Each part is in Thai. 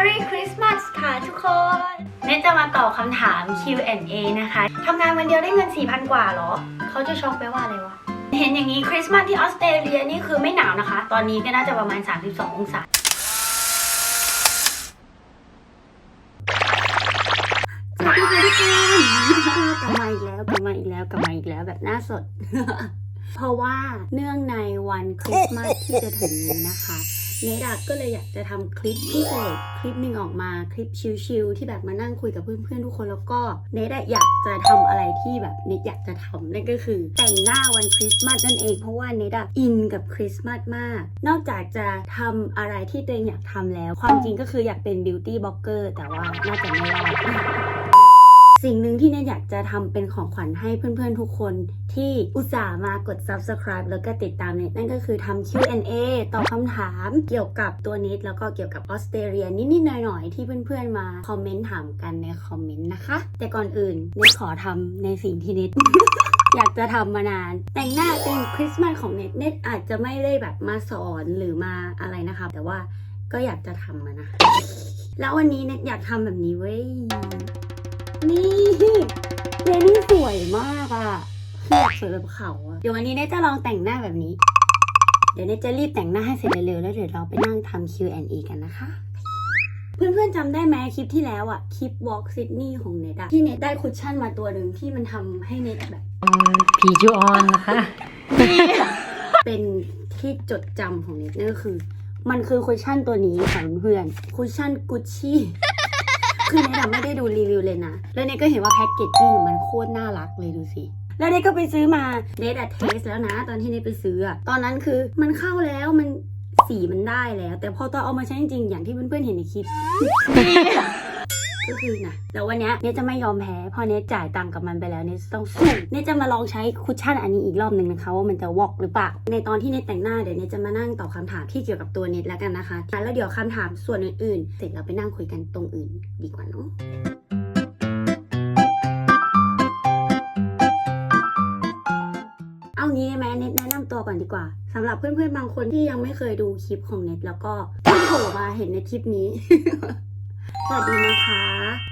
Merry Christmas ค่ะทุกคนเนทจะมาตอบคำถาม Q&A นะคะทำงานวันเดียวได้เงิน 4,000 กว่าเหรอ เขาจะช็อกไปว่าอะไรวะ เห็นอย่างนี้คริสต์มาสที่ออสเตรเลียนี่คือไม่หนาวนะคะ ตอนนี้ก็น่าจะประมาณ 32 องศา สวัสดีค่ะทุกคนกลับมาอีกแล้วกลับมาอีกแล้วกลับมาอีกแล้วแบบหน้าสด เพราะว่าเนื่องในวันคริสต์มาสที่จะถึงนี้นะคะ เนดาก็เลยอยากจะทำคลิปพิเศษคลิปหนึ่งออกมาคลิปชิลๆที่แบบมานั่งคุยกับเพื่อนๆทุกคนแล้วก็เนดาอยากจะทำอะไรที่แบบเนดอยากจะทำนั่นก็คือแต่งหน้าวันคริสต์มาสนั่นเองเพราะว่าเนดาอินกับคริสต์มาสมาก นอกจากจะทำอะไรที่ตัวเองอยากทำแล้ว ความจริงก็คืออยากเป็นบิวตี้บล็อกเกอร์แต่ว่าน่าจะไม่รอด สิ่งหนึ่งที่เนยอยากจะทำเป็นของขวัญให้เพื่อนๆทุกคนที่อุตส่าห์มากด subscribe แล้วก็ติดตามเนตนั่นก็คือทำ Q&A ตอบคำถามเกี่ยวกับตัวเนตแล้วก็เกี่ยวกับออสเตรเลียนิดๆหน่อยๆที่เพื่อนๆมาคอมเมนต์ถามกันในคอมเมนต์นะคะ แต่ก่อนอื่นเนตขอทำในสิ่งที่เนตอยากจะทำมานาน แต่งหน้าเป็นคริสต์มาสของเน็ตเน็ตอาจจะไม่ได้แบบมาสอนหรือมาอะไรนะคะ แต่ว่าก็อยากจะทำมานะ แล้ววันนี้เน็ตอยากทำแบบนี้เว้ย นี่เจนี่สวยมากอะคืออยากสวยแบบเขาอะเดี๋ยววันนี้เนทจะลองแต่งหน้าแบบนี้ เดี๋ยวเนทจะรีบแต่งหน้าให้เสร็จเร็วๆแล้วเดี๋ยวเราไปนั่งทำ Q&A กันนะคะ เพื่อนๆจำได้ไหมคลิปที่แล้วอะคลิป Walk Sydney ของเนทอะที่เนทได้คุชชั่นมาตัวหนึ่งที่มันทำให้เนทแบบ ผีจูออนนะคะ เป็นที่จดจำของเนทนั่นก็คือ มันคือคุชชั่นตัวนี้ค่ะเพื่อนๆคุชชั่นกุชชี่ คือเนทไม่ได้ดูรีวิวเลยนะ แล้วเนทก็เห็นว่าแพ็กเกจจิ้งมันโคตรน่ารักเลยดูสิ แล้วเนทก็ไปซื้อมาเนทอะเทสแล้วนะ ตอนที่เนทไปซื้ออะตอนนั้นคือมันเข้าแล้วมันสีมันได้แล้ว แต่พอตอนเอามาใช้จริงๆอย่างที่เพื่อนๆเห็นในคลิป ก็คือนะแต่วันนี้เนทจะไม่ยอมแพ้เพอเนทจ่ายตังค์กับมันไปแล้วเนทต้องสู้เนทจะมาลองใช้คุชชั่นอันนี้อีกรอบหนึ่งนะคะว่ามันจะวอกหรือเปล่าในตอนที่เนทแต่งหน้าเดี๋ยวเนทจะมานั่งตอบคำถามที่เกี่ยวกับตัวเนทแล้วกันนะคะแล้วเดี๋ยวคำถามส่วนอื่นๆ เสร็จเราไปนั่งคุยกันตรงอื่นดีกว่าเนาะเอางี้ได้ไหมเน็ตแนะนำตัวก่อนดีกว่าสำหรับเพื่อนๆบางคนที่ยังไม่เคยดูคลิปของเน็ตแล้วก็เพิ่งโผล่มาเห็นในคลิปนี้ สวัสดีนะคะ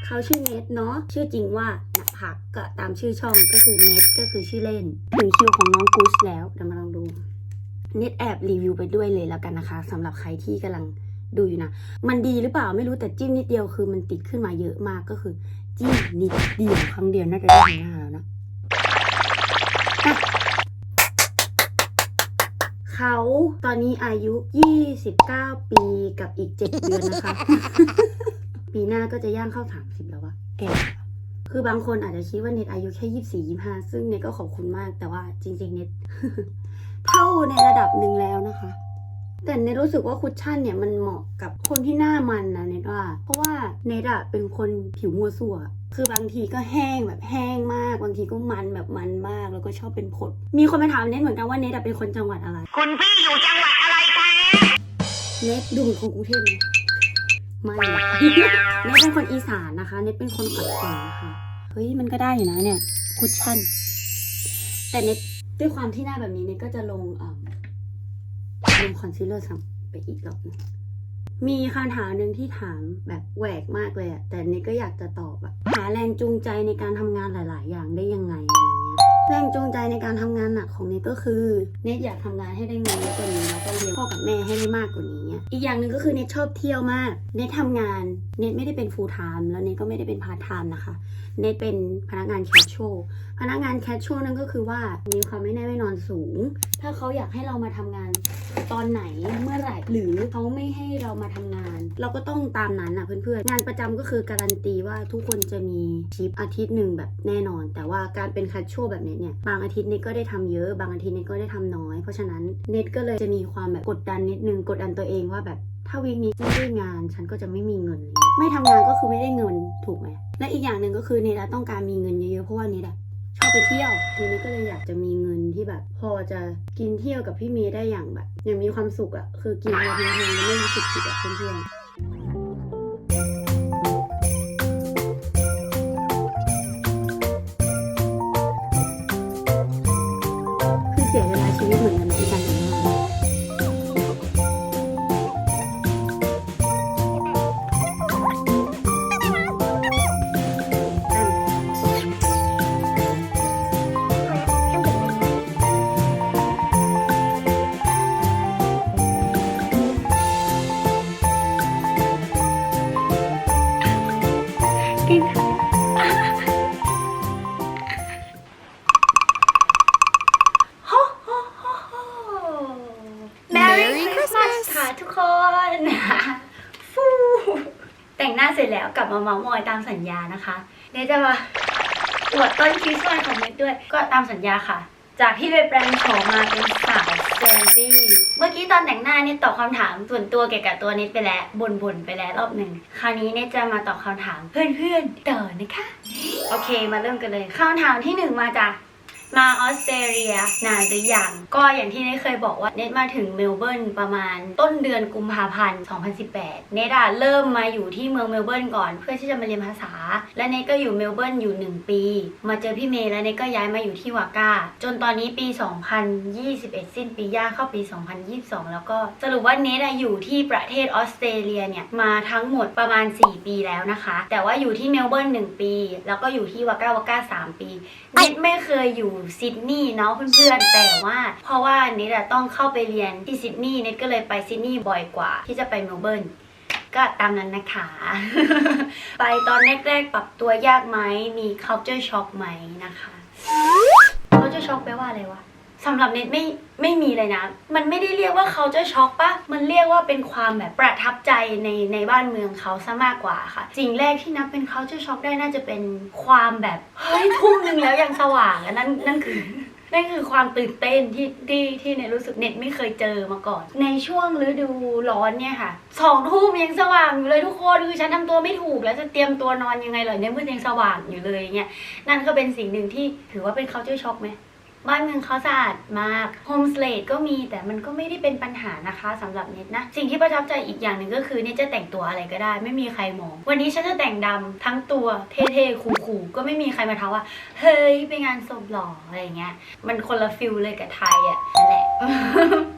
เขาชื่อเน็ตเนาะชื่อจริงว่าณพักก็ตามชื่อช่องก็คือเน็ตก็คือชื่อเล่น ถึงคิวของน้องกูสแล้วเดี๋ยวมาลองดูเน็ตแอบรีวิวไปด้วยเลยแล้วกันนะคะสำหรับใครที่กำลังดูอยู่นะ มันดีหรือเปล่าไม่รู้แต่จิ้มนิดเดียวคือมันติดขึ้นมาเยอะมากก็คือ จิ้มนิดเดียวครั้งเดียวน่าจะได้ถึงหน้าแล้วนะอะเขาตอนนี้อายุ 29 ปีกับอีก 7 เดือนนะคะ ปีหน้าก็จะย่างเข้า30แล้ววะแก่คือบางคนอาจจะคิดว่าเน็ตอายุแค่24 25ซึ่งเน็ตก็ขอบคุณมาก แต่ว่าจริง ๆ เน็ตเท่าในระดับหนึ่งแล้วนะคะ แต่เนทรู้สึกว่าคุชชั่นเนี่ยมันเหมาะกับคนที่หน้ามันนะเนทว่า เพราะว่าเนทอะเป็นคนผิวมัวสั่วคือบางทีก็แห้งแบบแห้งมาก บางทีก็มันแบบมันมาก แล้วก็ชอบเป็นผด มีคนไปถามเนทเหมือนกันว่าเนทอะเป็นคนจังหวัดอะไร คุณพี่อยู่จังหวัดอะไรคะ เนทดูเหมือนคนกรุงเทพไหม ไม่ เนทเป็นคนอีสานนะคะ เนทเป็นคนขอนแก่นนะคะเฮ้ยมันก็ได้อยู่นะเนี่ยคุชชั่น แต่เนทด้วยความที่หน้าแบบนี้เนทก็จะลงเอ่อลงคอนซีลเลอร์ซ้ำไปอีกรอบนึงมีคำถามหนึ่งที่ถามแบบแหวกมากเลยอะแต่เนทก็อยากจะตอบอะหาแรงจูงใจในการทำงานหลาย ๆ อย่างได้ยังไงอะไรเงี้ย แรงจูงใจในการทำงานหนักของเนทก็คือเนทอยากทำงานให้ได้เงินเยอะกว่านี้แล้วก็เลี้ยงพ่อกับแม่ให้ได้มากกว่านี้ อีกอย่างหนึ่งก็คือเนทชอบเที่ยวมากเนททำงานเนทไม่ได้เป็น full time แล้วเนทก็ไม่ได้เป็น part time นะคะเนทเป็นพนักงานแคชช a l พนักงานแคชช a l นั่นก็คือว่ามีความไม่แน่ไม่นอนสูง ถ้าเขาอยากให้เรามาทำงาน ตอนไหนเมื่อไหร่หรือเขาไม่ให้เรามาทำงาน เราก็ต้องตามนั้นนะเพื่อนๆ งานประจำก็คือการันตีว่าทุกคนจะมีชิปอาทิตย์หนึ่งแบบแน่นอน แต่ว่าการเป็นแคชช a l แบบเนี้ยเนี่ยบางอาทิตย์เนทก็ได้ทำเยอะ บางอาทิตย์เนทก็ได้ทำน้อย เพราะฉะนั้นเนทก็เลยจะมีความแบบกดดันนิดนึงกดดันตัวเองว่าแบบถ้าวีคนี้ไม่ได้งานฉันก็จะไม่มีเงิน ไม่ทำงานก็คือไม่ได้เงินถูกไหมและอีกอย่างหนึ่งก็คือเนทอะต้องการมีเงินเยอะๆเพราะว่าเนทอะ ชอบไปเที่ยว ทีนี้ก็เลยอยากจะมีเงินที่แบบ พอจะกินเที่ยวกับพี่เมย์ได้อย่างแบบอย่างมีความสุขอะคือกินอะไรเพลินๆไม่รู้สึกผิดอะเพื่อนๆ บมาเมาส์มอยตามสัญญานะคะเนจะมาอวดต้นคริสต์มาสของเนด้วย ก็ตามสัญญาค่ะ จากที่ไปแปลงโฉมมาเป็นสาวแซนดี้เมื่อกี้ตอนแต่งหน้าเนี่ยตอบคำถามส่วนตัวเกี่ยวกับตัวเนทไปแล้วบ่นๆไปแล้วรอบหนึ่งคราวนี้เนทจะมาตอบคำถามเพื่อนๆต่อนะคะ โอเคมาเริ่มกันเลยคำถามที่หนึ่งมาจาก มาออสเตรเลียนานหรือยังก็อย่างที่เนทเคยบอกว่าเนทมาถึงเมลเบิร์นประมาณต้นเดือนกุมภาพันธ์ 2018 เนทอะเริ่มมาอยู่ที่เมืองเมลเบิร์นก่อน เพื่อที่จะมาเรียนภาษา และเนทก็อยู่เมลเบิร์นอยู่ 1 ปี มาเจอพี่เมย์แล้วเนทก็ย้ายมาอยู่ที่วาก้าจนตอนนี้ปี 2021 สิ้นปีย่าเข้าปี 2022 แล้วก็สรุปว่าเนทอะอยู่ที่ประเทศออสเตรเลียเนี่ยมาทั้งหมดประมาณ 4 ปีแล้วนะคะ แต่ว่าอยู่ที่เมลเบิร์น1ปี แล้วก็อยู่ที่วาก้าวาก้า3ปีเนทไม่เคยอยู่ซิดนีย์เนาะเพื่อนๆ แต่ว่า เพราะว่าเนทอะต้องเข้าไปเรียนที่ซิดนีย์เนทก็เลยไปซิดนีย์บ่อยกว่า ที่จะไปเมลเบิร์นก็ตามนั้นนะคะ ไปตอนแรกๆ ปรับตัวยากไหมมี culture shock ไหมนะคะ culture shock แปลว่าอะไรวะ สำหรับเน็ตไม่ไม่มีเลยนะ มันไม่ได้เรียกว่า culture shock ปะมันเรียกว่าเป็นความแบบประทับใจในในบ้านเมืองเขาซะมากกว่าค่ะ สิ่งแรกที่นับเป็น culture shock ได้น่าจะเป็นความแบบเฮ้ยทุ่มหนึ่งแล้วยังสว่างอันนั้นนั่นคือนั่นคือความตื่นเต้นที่ที่ที่เนรู้สึกเน็ตไม่เคยเจอมาก่อน ในช่วงฤดูร้อนเนี่ยค่ะสองทุ่มยังสว่างอยู่เลยทุกคนคือฉันทำตัวไม่ถูกแล้วจะเตรียมตัวนอนยังไงเหรอเนี่ยมืดยังสว่างอยู่เลยเงี้ยนั่นก็เป็นสิ่งหนึ่งที่ถือว่าเป็น culture shock ไหม บ้านเมืองเขาสะอาดมากโฮมสเลดก็มีแต่มันก็ไม่ได้เป็นปัญหานะคะสำหรับเน็ตนะ สิ่งที่ประทับใจอีกอย่างหนึ่งก็คือเน็ตจะแต่งตัวอะไรก็ได้ ไม่มีใครมอง วันนี้ฉันจะแต่งดำทั้งตัวเท่ๆคูลๆก็ไม่มีใครมาท้าว่า เฮ้ยไปงานศพหรออะไรเงี้ยมันคนละฟิลเลยกับไทยอะนั่นแหละ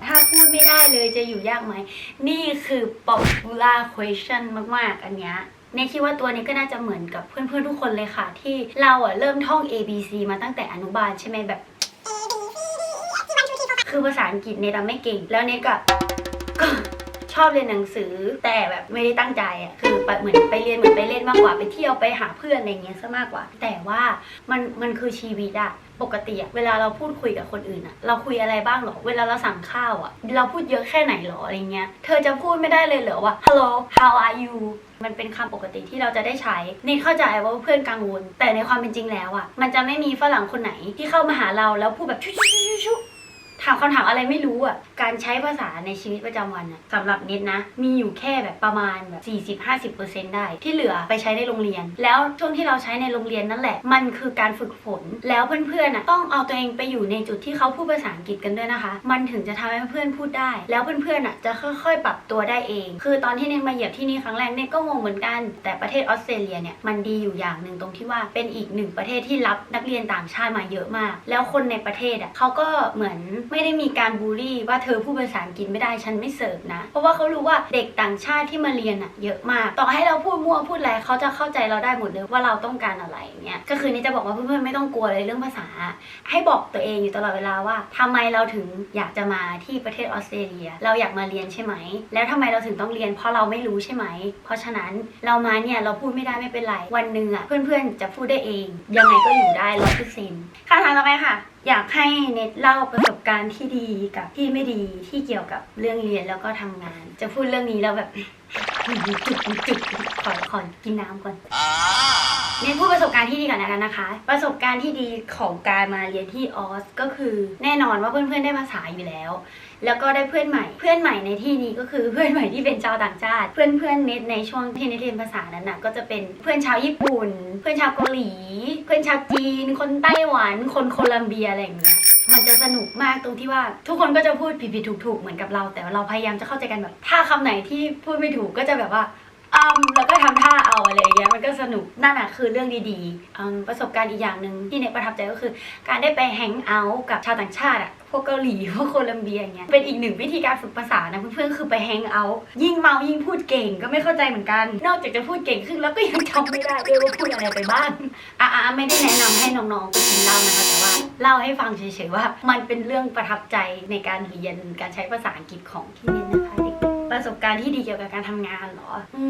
ถ้าพูดไม่ได้เลยจะอยู่ยากไหม นี่คือ popular question มากๆ อันเนี้ยเนยคิดว่าตัวนี้ก็น่าจะเหมือนกับเพื่อนๆทุกคนเลยค่ะ ที่เราอะเริ่มท่อง A B C มาตั้งแต่อนุบาลใช่ไหมแบบ คือภาษาอังกฤษเนตไม่เก่ง แล้วเนตก็ก็ชอบเรียนหนังสือแต่แบบไม่ได้ตั้งใจอะคือเหมือนไปเรียนเหมือนไปเล่นมากกว่าไปเที่ยวไปหาเพื่อนอะไรเงี้ยซะมากกว่า แต่ว่ามันมันคือชีวิตอะปกติอะเวลาเราพูดคุยกับคนอื่นอะเราคุยอะไรบ้างหรอ เวลาเราสั่งข้าวอะเราพูดเยอะแค่ไหนหรออะไรเงี้ย เธอจะพูดไม่ได้เลยเหรอว่า hello how are you มันเป็นคำปกติที่เราจะได้ใช้นี่เข้าใจว่าเพื่อนกังวล แต่ในความเป็นจริงแล้วอะมันจะไม่มีฝรั่งคนไหนที่เข้ามาหาเราแล้วพูดแบบชุชุชุชุชุ ถามคำถามอะไรไม่รู้อะ การใช้ภาษาในชีวิตประจำวันอะสำหรับนิดนะ มีอยู่แค่แบบประมาณแบบ 40-50%ได้ ที่เหลือไปใช้ในโรงเรียน แล้วช่วงที่เราใช้ในโรงเรียนนั่นแหละ มันคือการฝึกฝน แล้วเพื่อนๆอะต้องเอาตัวเองไปอยู่ในจุดที่เขาพูดภาษาอังกฤษกันด้วยนะคะ มันถึงจะทำให้เพื่อนพูดได้ แล้วเพื่อนๆอะจะค่อยๆ ปรับตัวได้เอง คือตอนที่เนยมาเหยียบที่นี่ครั้งแรกเนยก็งงเหมือนกัน แต่ประเทศออสเตรเลียเนี่ย มันดีอยู่อย่างหนึ่งตรงที่ว่าเป็นอีกหนึ่งประเทศที่รับนักเรียนต่างชาติมาเยอะมาก แล้วคนในประเทศอะเขาก็เหมือนไม่ได้มีการบูลลี่ว่าเธอพูดภาษาอังกฤษไม่ได้ฉันไม่เสิร์ฟนะ เพราะว่าเขารู้ว่าเด็กต่างชาติที่มาเรียนอะเยอะมาก ต่อให้เราพูดมั่วพูดอะไรเขาจะเข้าใจเราได้หมดเลยว่าเราต้องการอะไรเงี้ยก็คือนี่จะบอกว่าเพื่อนๆไม่ต้องกลัวเลยเรื่องภาษา ให้บอกตัวเองอยู่ตลอดเวลาว่าทำไมเราถึงอยากจะมาที่ประเทศออสเตรเลีย เราอยากมาเรียนใช่ไหม แล้วทำไมเราถึงต้องเรียน เพราะเราไม่รู้ใช่ไหม เพราะฉะนั้นเรามาเนี่ยเราพูดไม่ได้ไม่เป็นไรวันหนึ่งอะเพื่อนๆจะพูดได้เอง ยังไงก็อยู่ได้ร้อยเปอร์เซ็นต์คำถามต่อไปค่ะอยากให้เน็ตเล่าประสบการณ์ที่ดีกับที่ไม่ดีที่เกี่ยวกับเรื่องเรียนแล้วก็ทำงาน จะพูดเรื่องนี้แล้วแบบจุกจุกขอขอกินน้ำก่อนเน้นพูดประสบการณ์ที่ดีก่อนนะกันนะคะ ประสบการณ์ที่ดีของการมาเรียนที่ออสก็คือแน่นอนว่าเพื่อนๆได้ภาษาอยู่แล้ว แล้วก็ได้เพื่อนใหม่ เพื่อนใหม่ในที่นี้ก็คือเพื่อนใหม่ที่เป็นชาวต่างชาติ เพื่อนเพื่อนเน็ตในช่วงที่เน็ตเรียนภาษานั้นนะก็จะเป็นเพื่อนชาวญี่ปุ่น เพื่อนชาวเกาหลี เพื่อนชาวจีน คนไต้หวัน คนโคลัมเบียอะไรอย่างเงี้ยมันจะสนุกมากตรงที่ว่า ทุกคนก็จะพูดผิดๆถูกๆเหมือนกับเรา แต่ว่าเราพยายามจะเข้าใจกันแบบ ถ้าคำไหนที่พูดไม่ถูกก็จะแบบว่า อืมแล้วก็ทำท่าเอาอะไรอย่างเงี้ยมันก็สนุกนั่นแหะคือเรื่องดีๆประสบการณ์อีกอย่างหนึ่งที่เนยประทับใจก็คือ การได้ไปแฮงเอาท์กับชาวต่างชาติอะพวกเกาหลีพวกโคลัมเบียอย่างเงี้ยเป็นอีกหนึ่งวิธีการฝึกภาษานะเพื่อนๆคือไปแฮงเอาท์ยิ่งเมายิ่งพูดเก่งก็ไม่เข้าใจเหมือนกัน นอกจากจะพูดเก่งขึ้นแล้วก็ยังจำไม่ได้ด้วยว่าพูดอะไรไปบ้างอะๆไม่ได้แนะนำให้น้องๆไปกินเหล้านะคะแต่ว่าเล่าให้ฟังเฉยๆว่า มันเป็นเรื่องประทับใจในการเรียนการใช้ภาษาอังกฤษของที่นี่นะคะ ประสบการณ์ที่ดีเกี่ยวกับการทำงานเหรอ อื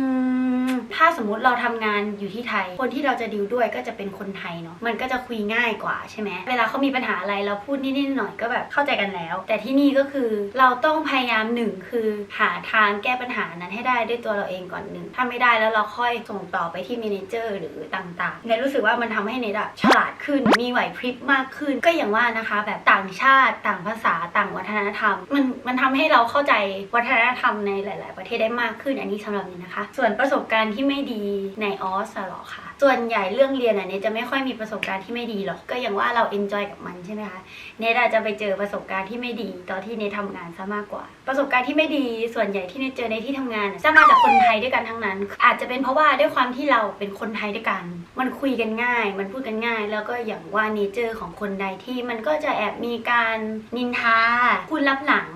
ม ถ้าสมมุติเราทำงานอยู่ที่ไทย คนที่เราจะดิวด้วยก็จะเป็นคนไทยเนาะ มันก็จะคุยง่ายกว่าใช่ไหม เวลาเขามีปัญหาอะไรเราพูดนิดๆหน่อยๆก็แบบเข้าใจกันแล้ว แต่ที่นี่ก็คือเราต้องพยายามหนึ่งคือหาทางแก้ปัญหานั้นให้ได้ด้วยตัวเราเองก่อนหนึ่ง ถ้าไม่ได้แล้วเราค่อยส่งต่อไปที่เมเนเจอร์หรือต่างๆเนทรู้สึกว่ามันทำให้เนทอะฉลาดขึ้น มีไหวพริบมากขึ้น ก็อย่างว่านะคะ แบบต่างชาติ ต่างภาษา ต่างวัฒนธรรม มันมันทำให้เราเข้าใจวัฒนธรรมในหลาย ๆ ประเทศได้มากขึ้นอันนี้สำหรับนี้นะคะ ส่วนประสบการณ์ที่ไม่ดีในออสเหรอคะ ส่วนใหญ่เรื่องเรียนอะเนทจะไม่ค่อยมีประสบการณ์ที่ไม่ดีหรอกก็อย่างว่าเราเอนจอยกับมันใช่ไหมคะเนทอาจจะไปเจอประสบการณ์ที่ไม่ดีตอนที่เนททำงานซะมากกว่า ประสบการณ์ที่ไม่ดีส่วนใหญ่ที่เนทเจอในที่ทำงานน่ะจะมาจากคนไทยด้วยกันทั้งนั้น อาจจะเป็นเพราะว่าด้วยความที่เราเป็นคนไทยด้วยกัน มันคุยกันง่าย มันพูดกันง่าย แล้วก็อย่างว่าเนเจอร์ของคนใดที่มันก็จะแอบมีการนินทาพูดลับหลัง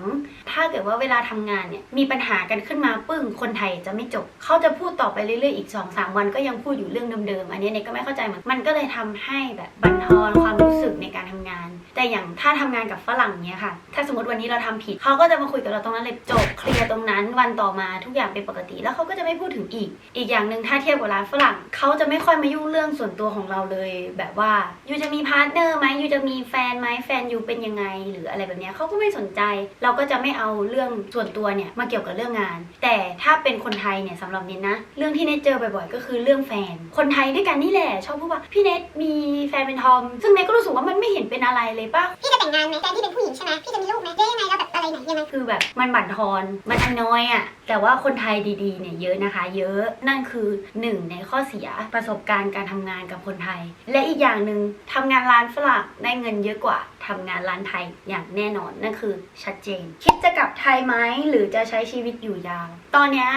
ถ้าเกิดว่าเวลาทำงานเนี่ยมีปัญหากันขึ้นมาปึ้งคนไทยจะไม่จบ เขาจะพูดต่อไปเรื่อยๆอีก2อสวันก็ยังพูดอยู่เรื่องเดิมๆอันนี้เนทก็ไม่เข้าใจเหมือนมันก็เลยทำให้แบบบั่นทอนความรู้สึกในการทำงาน แต่อย่างถ้าทำงานกับฝรั่งเนี้ยค่ะ ถ้าสมมติวันนี้เราทำผิดเขาก็จะมาคุยกับเราตรงนั้นเลยจบเคลียร์ตรงนั้น วันต่อมาทุกอย่างเป็นปกติ แล้วเขาก็จะไม่พูดถึงอีก อีกอย่างหนึ่งถ้าเทียบกับร้านฝรั่งเขาจะไม่ค่อยมายุ่งเรื่องส่วนตัวของเราเลย แบบว่ายูจะมีพาร์ทเนอร์ไหมยูจะมีแฟนไหมแฟนยูเป็นยังไง หรืออะไรแบบเนี้ยเขาก็ไม่สนใจ เราก็จะไม่เอาเรื่องส่วนตัวเนี่ยมาเกี่ยวกับเรื่องงาน แต่ถ้าเป็นคนไทยเนี่ยสำหรับเน็ตนะ เรื่องที่เนเจอบ่อยๆ ก็คือเรื่องแฟน คนไทยด้วยกันนี่แหละ ชอบพูดว่าพี่เน็ตมีแฟนเป็นทอม ซึ่งเน็ตก็รู้สึกว่ามันไม่เห็นเป็นอะไรเลยป่ะ พี่จะแต่งงานไหมแฟนพี่เป็นผู้หญิงใช่ไหมพี่จะมีลูกไหมได้ยังไงเราแบบอะไรไหนยังไงคือแบบมันบั่นทอน มันอนน้อยอะ่ะ แต่ว่าคนไทยดีๆเนี่ยเยอะนะคะ เยอะ นั่นคือหนึ่งในข้อเสียประสบการณ์การทำงานกับคนไทย และอีกอย่างหนึ่งทำงานร้านฝรั่งได้เงินเยอะกว่าทำงานร้านไทยอย่างแน่นอนนั่นคือชัดเจน คิดจะกลับไทยไหมหรือจะใช้ชีวิตอยู่ยาว ตอนเนี้ย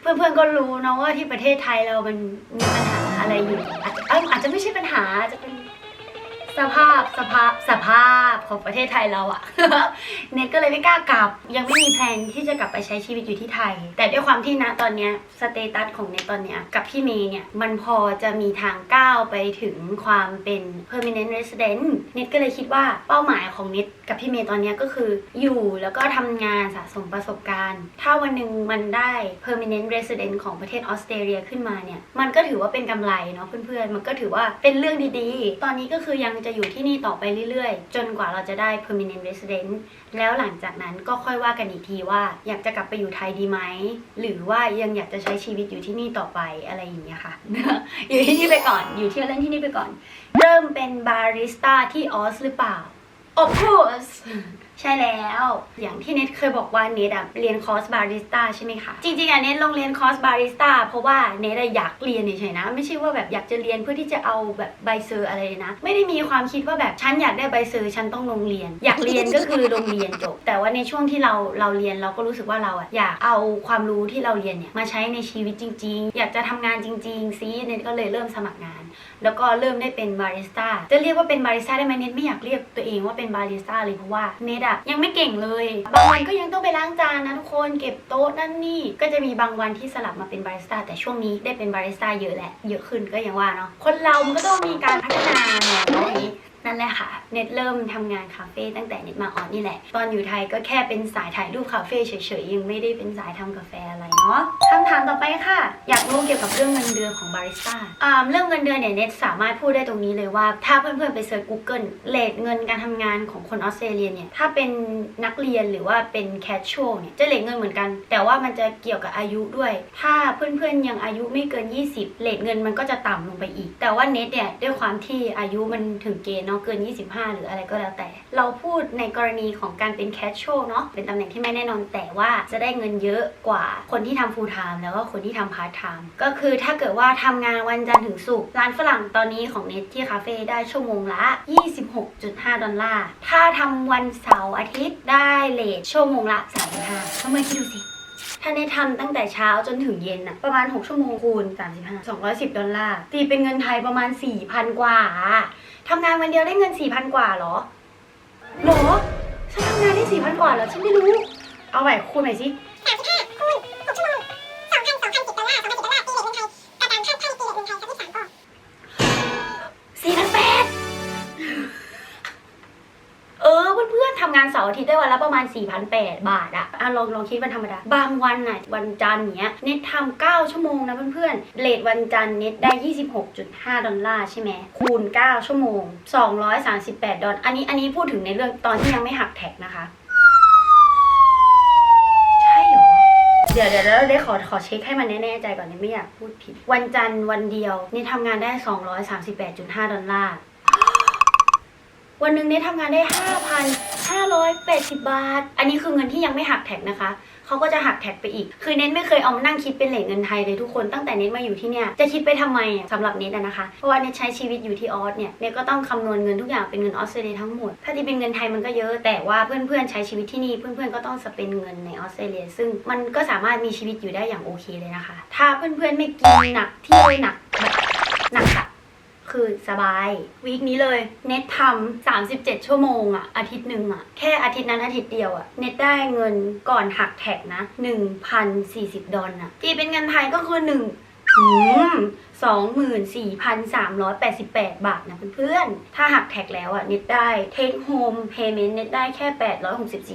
เพื่อนๆก็รู้เนาะว่าที่ประเทศไทยเรามันมีปัญหาอะไรอยู่อาจจะเอ้ยอาจจะไม่ใช่ปัญหาอาจจะเป็น สภาพสภาพสภาพของประเทศไทยเราอะ เน็ตก็เลยไม่กล้ากลับ ยังไม่มีแผนที่จะกลับไปใช้ชีวิตอยู่ที่ไทย แต่ด้วยความที่นะตอนเนี้ยสเตตัสของเน็ตตอนเนี้ยกับพี่เมย์เนี่ยมันพอจะมีทางก้าวไปถึงความเป็น permanent resident เน็ตก็เลยคิดว่าเป้าหมายของเน็ตกับพี่เมย์ตอนเนี้ยก็คืออยู่แล้วก็ทำงานสะสมประสบการณ์ ถ้าวันหนึ่งมันได้ permanent resident ของประเทศออสเตรเลียขึ้นมาเนี่ย มันก็ถือว่าเป็นกำไรเนาะเพื่อนๆ มันก็ถือว่าเป็นเรื่องดีๆ ตอนนี้ก็คือยังจะอยู่ที่นี่ต่อไปเรื่อยๆ จนกว่าเราจะได้ permanent resident แล้วหลังจากนั้นก็ค่อยว่ากันอีกทีว่าอยากจะกลับไปอยู่ไทยดีไหม หรือว่ายังอยากจะใช้ชีวิตอยู่ที่นี่ต่อไปอะไรอย่างเงี้ยค่ะ อยู่ที่นี่ไปก่อน อยู่ที่เล่นที่นี่ไปก่อน เริ่มเป็นบาริสต้าที่ออสหรือเปล่า of course ใช่แล้ว อย่างที่เน็ตเคยบอกว่าเน็ตอะเรียนคอร์สบาริสต้าใช่ไหมคะ จริงๆอะเน็ตลงเรียนคอร์สบาริสต้าเพราะว่าเน็ตอยากเรียนเฉยๆนะ ไม่ใช่ว่าแบบอยากจะเรียนเพื่อที่จะเอาแบบใบเซอร์อะไรนะ ไม่ได้มีความคิดว่าแบบฉันอยากได้ใบเซอร์ฉันต้องลงเรียน อยากเรียนก็คือลงเรียนจบ แต่ว่าในช่วงที่เราเราเรียนเราก็รู้สึกว่าเราอะอยากเอาความรู้ที่เราเรียนเนี่ยมาใช้ในชีวิตจริง ๆ อยากจะทำงานจริง ๆซีเน็ตก็เลยเริ่มสมัครงาน แล้วก็เริ่มได้เป็นบาริสต้าจะเรียกว่าเป็นบาริสต้าได้ไหมเน็ตไม่อยากเรียกตัวเองว่าเป็นบาริสต้าเลยเพราะว่าเน็ตอะยังไม่เก่งเลย บางวันก็ยังต้องไปล้างจานนะทุกคนเก็บโต๊ะนั่นนี่ก็จะมีบางวันที่สลับมาเป็นบาริสต้าแต่ช่วงนี้ได้เป็นบาริสต้าเยอะแหละเยอะขึ้นก็ยังว่าเนาะคนเรามันก็ต้องมีการพัฒนาแหละเนางนี้ นั่นแหละค่ะ เน็ตเริ่มทำงานคาเฟ่ตั้งแต่เน็ตมาออนนี่แหละ ตอนอยู่ไทยก็แค่เป็นสายถ่ายรูปคาเฟ่เฉยๆ ยังไม่ได้เป็นสายทำกาแฟอะไรเนาะคำถามต่อไปค่ะ อยากรู้เกี่ยวกับเรื่องเงินเดือนของบาริสต้าอ่าเรื่องเงินเดือนเนี่ยเน็ตสามารถพูดได้ตรงนี้เลยว่า ถ้าเพื่อนๆไปเซิร์ช Google เลทเงินการทำงานของคนออสเตรเลียเนี่ยถ้าเป็นนักเรียนหรือว่าเป็นแคชชวลเนี่ยจะเลทเงินเหมือนกัน แต่ว่ามันจะเกี่ยวกับอายุด้วย ถ้าเพื่อนๆยังอายุไม่เกิน 20เลทเงินมันก็จะต่ำลงไปอีก แต่ว่าเน็ตเนี่ยด้วยความที่อายุมันถึงเกณฑ์เนาะเกิน 25 หรืออะไรก็แล้วแต่ เราพูดในกรณีของการเป็นแคชช a l เนาะเป็นตำแหน่งที่ไม่แน่นอนแต่ว่าจะได้เงินเยอะกว่าคนที่ทำ full time แล้วก็คนที่ทำ part time ก็คือถ้าเกิดว่าทำงานวันจันทร์ถึงศุกร์ร้านฝรั่งตอนนี้ของเน็ตที่คาเฟ่ได้ชั่วโมงละ 26.5 ดอลลาร์ ถ้าทำวันเสาร์อาทิตย์ได้เลทชั่วโมงละ 35ก็มคิดดูสิ ถ้าเนททำตั้งแต่เช้าจนถึงเย็นอะประมาณ 6 ชั่วโมงคูณ 35 210 ดอลลาร์ ตีเป็นเงินไทยประมาณ 4,000 กว่าอะทำงานวันเดียวได้เงิน 4,000 กว่าเหรอเหรอฉันทำงานได้ 4,000 กว่าเหรอ ฉันไม่รู้ เอาใหม่คูณใหม่สิ ร์อาทิตย์อาทิตย์ได้วันละประมาณ 4,800 บาทอะอะลองลองคิดวันธรรมดา บางวันน่ะวันจันทร์เนี้ยเน็ตทำ9ชั่วโมงนะเพื่อนๆเลทวันจันทร์เน็ตได้ 26.5 ดอลลาร์ใช่ไหมคูณ 9 ชั่วโมง 238 ดอลอันนี้อันนี้พูดถึงในเรื่องตอนที่ยังไม่หักแท็กนะคะใช่เหรอเดี๋ยวเดี๋ยวเดี๋ยวได้ขอขอเช็คให้มันแน่ ๆ ใจก่อนเนี่ยไม่อยากพูดผิด วันจันทร์วันเดียวนี่ทำงานได้ 238.5 ดอลลาร์ วันหนึ่งเนี่ยทำงานได้ 580 บาท อันนี้คือเงินที่ยังไม่หักแท็กนะคะเขาก็จะหักแท็กไปอีก คือเน้นไม่เคยเอามานั่งคิดเป็นเหรียญเงินไทยเลยทุกคน ตั้งแต่เน้นมาอยู่ที่เนี่ย จะคิดไปทำไมอะสำหรับเน็ตอะนะคะ เพราะว่าเน็ตใช้ชีวิตอยู่ที่ออสเนี่ย เน็ตก็ต้องคำนวณเงินทุกอย่างเป็นเงินออสเตรเลียทั้งหมด ถ้าที่เป็นเงินไทยมันก็เยอะ แต่ว่าเพื่อนๆใช้ชีวิตที่นี่ เพื่อนๆก็ต้องสเปนเงินในออสเตรเลีย ซึ่งมันก็สามารถมีชีวิตอยู่ได้อย่างโอเคเลยนะคะ ถ้าเพื่อนๆไม่กินหนักเที่ยวหนักแบบหนักอะ คือสบายวีคนี้เลย เน็ตทำ37 ชั่วโมงอะอาทิตย์หนึ่งอะแค่อาทิตย์นั้นอาทิตย์เดียวอะเน็ตได้เงินก่อนหักแท็กนะ 1,040 ดอลลาร์ที่เป็นเงินไทยก็คือ1 อืม24,388บาทนะเพื่อนๆ ถ้าหักแท็กแล้วอะเน็ตได้ take home payment เน็ตได้แค่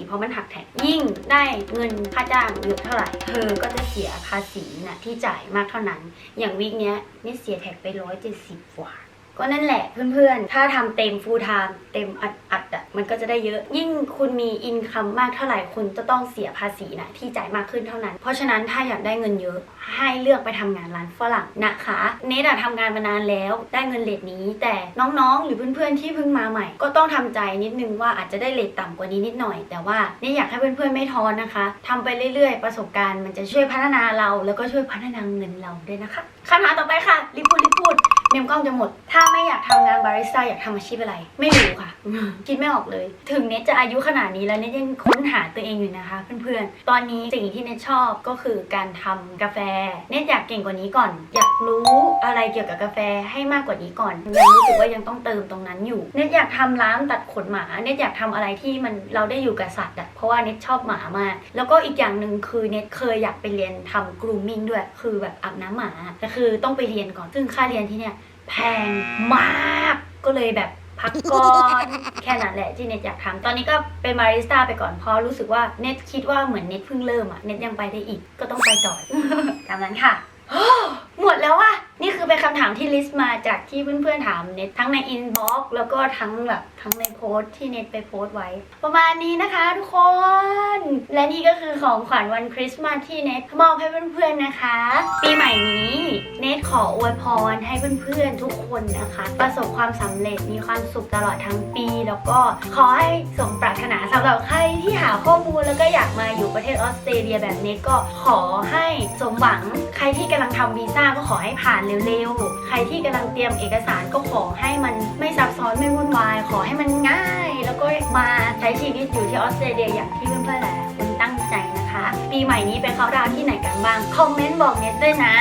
864เพราะมันหักแท็ก ยิ่งได้เงินค่าจ้างเยอะเท่าไหร่ เธอก็จะเสียภาษีนะที่จ่ายมากเท่านั้น อย่างวิกเนี้ยเน็ตเสียแท็กไป170กว่า ก็นั่นแหละเพื่อนๆ ถ้าทำเต็ม full time เต็มอัดอัดๆอะมันก็จะได้เยอะ ยิ่งคุณมีอินคัมมากเท่าไหร่คุณจะต้องเสียภาษีนะที่จ่ายมากขึ้นเท่านั้น เพราะฉะนั้นถ้าอยากได้เงินเยอะ ให้เลือกไปทำงานร้านฝรั่งนะคะเนทอะทำงานมานานแล้วได้เงินเลทนี้ แต่น้องๆ หรือเพื่อนๆที่เพิ่งมาใหม่ ก็ต้องทำใจนิดนึงว่าอาจจะได้เลทต่ำกว่านี้นิดหน่อย แต่ว่าเนทอยากให้เพื่อนๆไม่ท้อนะคะทำไปเรื่อยๆ ประสบการณ์มันจะช่วยพัฒนาเรา แล้วก็ช่วยพัฒนาเงินเราด้วยนะคะคำถามต่อไปค่ะรีบพูดรีบพูด เมมกล้องจะหมด ถ้าไม่อยากทำงานบาริสต้าอยากทำอาชีพอะไร ไม่รู้ค่ะ คิดไม่ออกเลย ถึงเน็ตจะอายุขนาดนี้แล้วเน็ตยังค้นหาตัวเองอยู่นะคะ เพื่อนๆ ตอนนี้สิ่งที่เน็ตชอบก็คือการทำกาแฟ เน็ตอยากเก่งกว่านี้ก่อน อยากรู้อะไรเกี่ยวกับกาแฟให้มากกว่านี้ก่อนยังรู้สึกว่ายังต้องเติมตรงนั้นอยู่ เน็ตอยากทำร้านตัดขนหมา เน็ตอยากทำอะไรที่มันเราได้อยู่กับสัตว์อะเพราะว่าเน็ตชอบหมามาก แล้วก็อีกอย่างหนึ่งคือเน็ตเคยอยากไปเรียนทำ grooming ด้วย คือแบบอาบน้ำหมาแต่คือต้องไปเรียนก่อน ซึ่งค่าเรียนที่เนี่ย แพงมากก็เลยแบบพักก่อนแค่นั้นแหละที่เน็ตอยากทำตอนนี้ก็เป็นบาริสต้าไปก่อนเพราะรู้สึกว่าเน็ตคิดว่าเหมือนเน็ตเพิ่งเริ่มอะเน็ตยังไปได้อีกก็ต้องไปต่อตามนั้นค่ะหมดแล้วอะำถามที่ลิสต์มาจากที่เพื่อนๆถามเน็ตทั้งในอินบ็อกซ์แล้วก็ทั้งแบบทั้งในโพสต์ที่เน็ตไปโพสต์ไว้ ประมาณนี้นะคะทุกคน และนี่ก็คือของขวัญวันคริสต์มาสที่เน็ตมอบให้เพื่อนๆนะคะ ปีใหม่นี้เน็ตขออวยพรให้เพื่อนๆทุกคนนะคะ ประสบความสำเร็จมีความสุขตลอดทั้งปี แล้วก็ขอให้สมปรารถนาสำหรับใครที่หาข้อมูลแล้วก็อยากมาอยู่ประเทศออสเตรเลียแบบเน็ตก็ขอให้สมหวังใครที่กำลังทำวีซ่าก็ขอให้ผ่านเร็วๆใครที่กำลังเตรียมเอกสารก็ขอให้มันไม่ซับซ้อนไม่วุ่นวาย ขอให้มันง่าย แล้วก็มาใช้ชีวิตอยู่ที่ออสเตรเลียอย่างที่เพื่อนๆหลายคนตั้งใจนะคะ ปีใหม่นี้ไปเขาดาวที่ไหนกันบ้าง คอมเมนต์บอกเน็ตด้วยนะ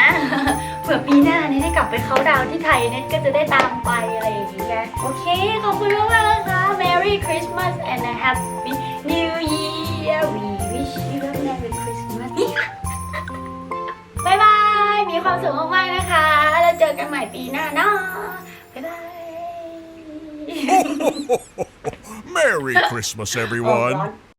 เผื่อปีหน้าเน็ตได้กลับไปเขาดาวที่ไทยเน็ตก็จะได้ตามไปอะไรอย่างนี้ไงโอเค ขอบคุณมากๆนะคะ Merry Christmas and a Happy New Year ความสุขมากๆนะคะ แล้วเจอกันใหม่ปีหน้าเนาะบ๊ายบาย Merry Christmas, everyone. Oh, God.